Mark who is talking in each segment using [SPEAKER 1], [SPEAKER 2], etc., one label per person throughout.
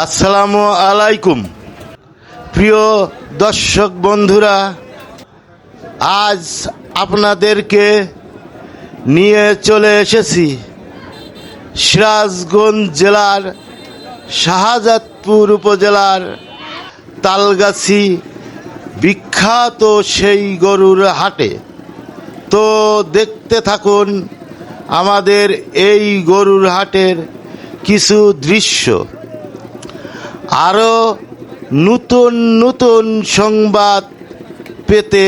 [SPEAKER 1] আসসালামু আলাইকুম। প্রিয় দর্শক বন্ধুরা, আজ আপনাদেরকে নিয়ে চলে এসেছি সিরাজগঞ্জ জেলার শাহজাদপুর উপজেলার তালগাছি বিখ্যাত সেই গরুর হাটে। তো দেখতে থাকুন আমাদের এই গরুর হাটের কিছু দৃশ্য। আরও নতুন নতুন সংবাদ পেতে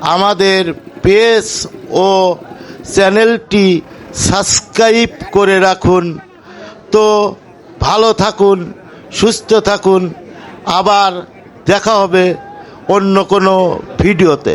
[SPEAKER 1] আমাদের পেজ ও চ্যানেলটি সাবস্ক্রাইব করে রাখুন। তো ভালো থাকুন, সুস্থ থাকুন। আবার দেখা হবে অন্য কোনো ভিডিওতে।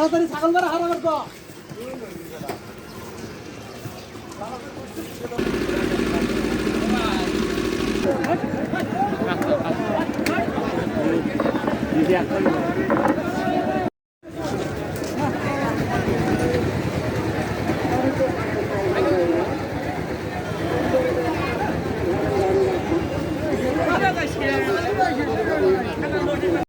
[SPEAKER 2] তাড়াতাড়ি ছাগল মারা হারা করতো
[SPEAKER 3] দিদি একটা